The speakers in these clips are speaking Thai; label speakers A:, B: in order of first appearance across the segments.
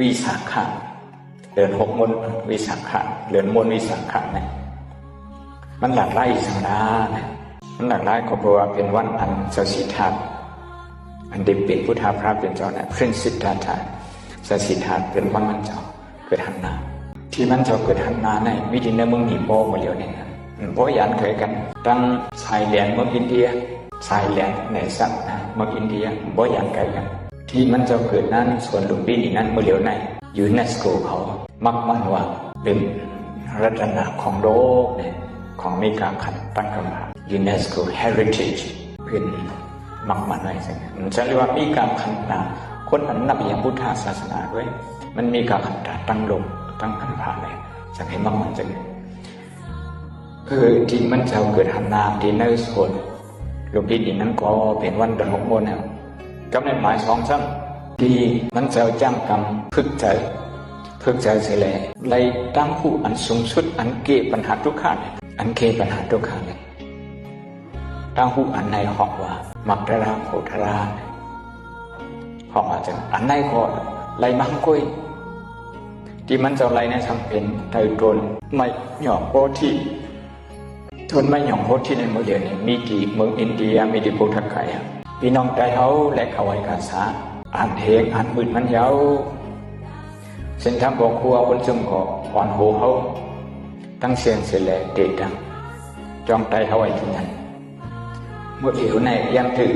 A: วิสาขะเดือนหกมนวิสาขะเดือนมนวิสาขะเนี่ยมันหลากหลายสังนานะมันหลากหลายก็เพราะว่าเป็นวันอันเสสิทธาอันเด็กเป็นพุทธาพระเป็นเจ้านะพรินสิทธาธาเสสิทธาเป็นวันมันเจ้าเกิดหันนาที่มันเจ้าเกิดหันนาในวิธีนั้นมึงหนีโบมาเหลียวเนี่ยนะเพราะยันเคยกันตั้งชายแดนเมืองอินเดียชายแดนในสัตว์นะเมืองอินเดียบ่ยันไกลกัน ที่มันจะเกิดนั้นส่วนหลวงพี่นี่นั้นเมื่อเหลียวในยูเนสโกเขามักมั่นว่าเป็นรัตนะของโลกเนี่ยของอเมริกาขันตั้งคำว่ายูเนสโก heritage เป็นมักมันไว้สิมันจะเรียกว่ามีการขันตาคนอันนับอย่างพุทธศาสนาด้วย มันมีการขันตาตั้งลงตั้งขันพาเลยจะให้มักมันจังคือที่มันจะเกิดหันนาที่ในส่วนหลวงพี่นี่นั้นก็เป็นวันเดือนหกโมงเนี่ย กำในหมายสองซ้ำดีมันจะจ้างกรรมพึกใจพึกใจเสียเลยเลยตั้งผู้อันสูงสุดอันเกปัญหาทุกข์เนี่ยอันเกปัญหาทุกข์เลยตั้งผู้อันในห้องว่ามักดาราโพธาราห้องอาจารย์อันในก็ไล่มังกุยที่มันจะไล่ในทำเป็นไตรตนไม่หยอกโพธิทนไม่หยอกโพธิในเมืองเดียวนี้มีกี่เมืองอินเดียมีที่พุทธกาย พี่น้องใจเขาและเขาไว้กาสาอ่านเพลงอ่านมืดมันเยาเส้นทางบอกครัวบนซึ่งก็อ่อนหูเขาตั้งเสียงเสียแหลเด็ดดังจองใจเขาไว้ที่นั่นเมื่อผิวในยังถึง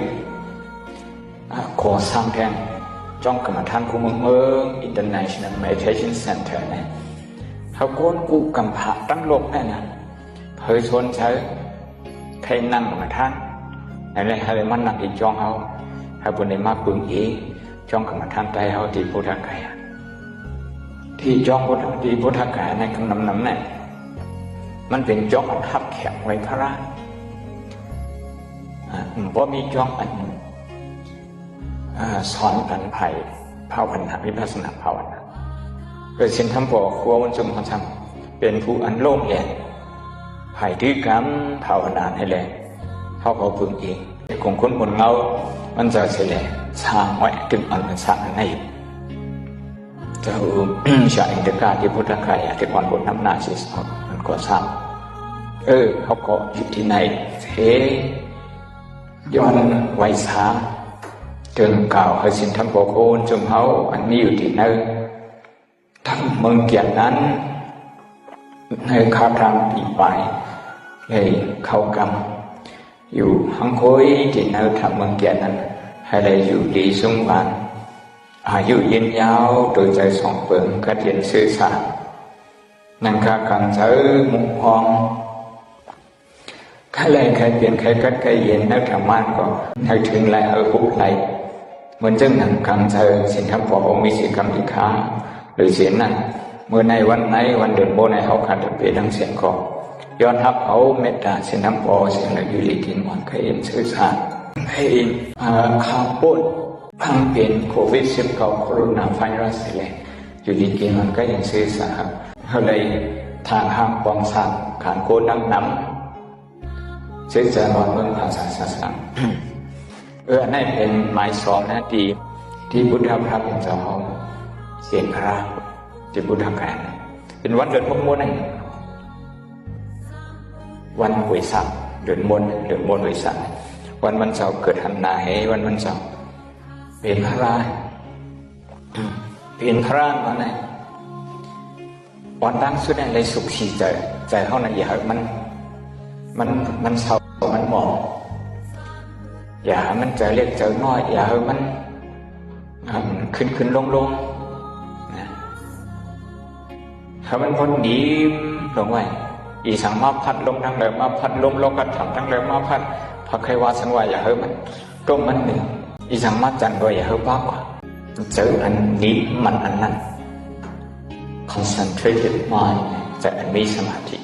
A: ขอสร้างแทงจ้องกรรมฐานคูเมืองเมือง International Meditation Center เนี่ยเขาโกนกูกำผาตั้งโลกแน่นะเผยชนใช้ใครนั่งกรรมฐาน ให้เลยให้มันนักอีจ้องเขาให้บนในมาปึงอีจ้องกรรมฐานไตเขาที่พุทธกายที่จ้องพุทธที่พุทธกายในคำนำนำเนี่ยมันเป็นจ้องทับแข็งไว้พระเพราะมีจ้องอันสอนกันไผ่ภาวนาวิปัสสนาภาวนาเกิดสินธรรมปอครัวมันสมหธรทำเป็นผู้อันโลกแหลงไผ่ที่กรรมภาวนาให้แรง เขาเขาพึงเองของคนบนเงามันจะเสียสร้างไว้ถึงอันมันสร้างในเจ้าชาอินทกาที่พุทธคายที่ก่อนบนน้ำหน้าสิสอบมันก็สร้างเออ เขาก็อยู่ที่ไหนเทย้อนไว้สามจึงกล่าวให้สินทั้งปกโคนจงเขาอันนี้อยู่ที่ไหนทั้งเมืองเกียรนั้นในข้าทางปีไปเลยเข้ากร อยู่ห้องคุยที่เราทำเมืองเกียรนั้นให้เลยอยู่ดีสมหวันอายุยืนยาวโดยใจสองเปิงกระเทียนซื่อสัตย์นังคากังเสือมุงพองใครเลยใครเปลี่ยนใครกัดใครเย็นนักธรรมานก็ถ้าถึงไรเออปุ๊บไรเหมือนเจ้าหนังกังเสือสินทำพอผมมีสิกรรมอีกค้งหรือเสียนั้นเมื่อในวันไหนวันเดือนโบในเขาขาดเปลี่ยนทั้งเสียงของ ย้อนรับเขาเมตตาเส้นน้ำปอเส้นอยู่ลีทินวันเคยเห็นสื่อสารให้ข่าวปนพังเป็นโควิดสิบเก้าโคโรนาไวรัสเลยอยู่ลีทินวันก็ยังสื่อสารเขาเลยทางห้างปองสั่งขานโกนังน้ำสื่อสารวันเมืองภาษาศาสนาเออนั่นเป็นหมายสองนะที่ที่พุทธพระเป็นเจ้าของเสียงคราที่พุทธการเป็นวันเดือนพมวนั่น วันหวยสักเดือนมนเดือนมนหวยสักวันวันเสาร์เกิดหันนาให้วันวันเสาร์เป็นพระราเป็นพระรามาไหนวันตั้งสุดในเลยสุขสีใจใจเขาในอย่ามัน มันมันเศร้ามันหมองอย่ามันใจเล็กใจน้อย อย่ามัน ขึ้นขึ้นลงลงนะถ้ามันพ้นดีลงไว้ อีสังมาพัดลมทั้งเลยมาพัดลมโลกัดถังทั้งเลยมาพัดพระใควาสังวาอย่าเฮ้มันตรงมันหนึ่งอีสังมาจันก็อย่าเฮ้บ้ากว่าเจออันนี้มันอันนั้น concentrated mind จะอันมีสมาธิ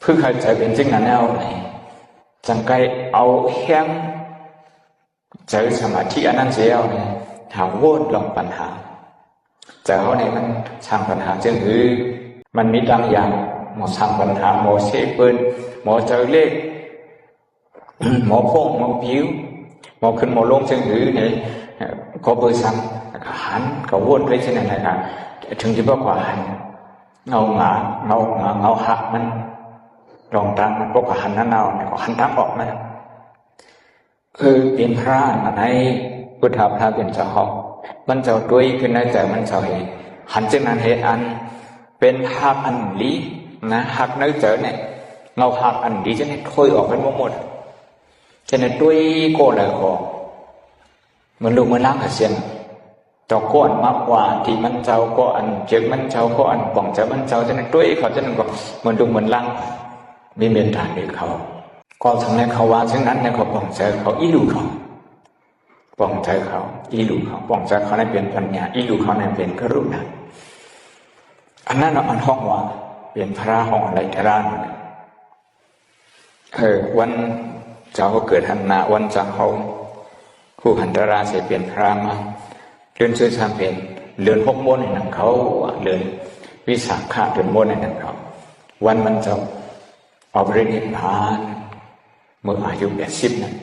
A: เพื่อใครจะเป็นจริงนั้นเอาไหนจังไกเอาแห้งเจอสมาธิอันนั้นเสียเอาเนี่ยถามโวดลองปัญหา เจอเขาเนี่ยมันช่างปัญหาจึงคือมันมีบางอย่าง หมอสั่งปัญหาหมอเชฟเปิลหมอเจอเลขหมอพงหมอผิว หมอขึ้นหมอลงเชิงหรือเนี่ยก็เบอร์สั่งแล้วก็หันก็วนไปเช่นนั้นแหละครับถึงจะบอกว่าหันเงาหงาเงาหงาเงาหักมันลองตังมันกว่าหันนั่นเอาเนี่ยก็หันทั้งออกมาคือเป็นพระอันไหนพุทธาพระเป็นเจ้าของมันเจ้าด้วยขึ้นในใจมันเจ้าเห็นหันจึงนั้นเหตุอัน เป็นหักอัน lý นะหัก nơi chở này ngầu หักอัน lý cho nên thôi ở bên một cho nên đuôi cô là cô มันดูมันล้างหาเสียนเจ้าก้อนมากกว่าที่มันเจ้าก็อันเจ็บมันเจ้าก็อันป่องเจ้ามันเจ้าจะนั่นด้วยเขาจะนั่นก็มันดูมันล้างมีเมียนฐานเด็กเขาก็ทั้งนั้นเขาว่าเช่นนั้นในเขาป่องเจ้าเขาอีลูเขาป่องเจ้าเขาอีลูเขาป่องเจ้าเขาในเป็นปัญญาอีลูเขาในเป็นกรุณาอันนั้นอันห้องว่า เป็นพระหอไรทรานเออวันเจ้าเขาเกิดทันนาวันเจ้าเขาคู่หันตราเสียเปลี่ยนพระมาเรื่อนชื่อชามเป็นเรือนพกมนในนั้นเขาเรือนวิสาขะเรือนมนในนั้นเขาวันมันจะออกเรียนนิพพานเมื่ออายุแปดสิบนั้น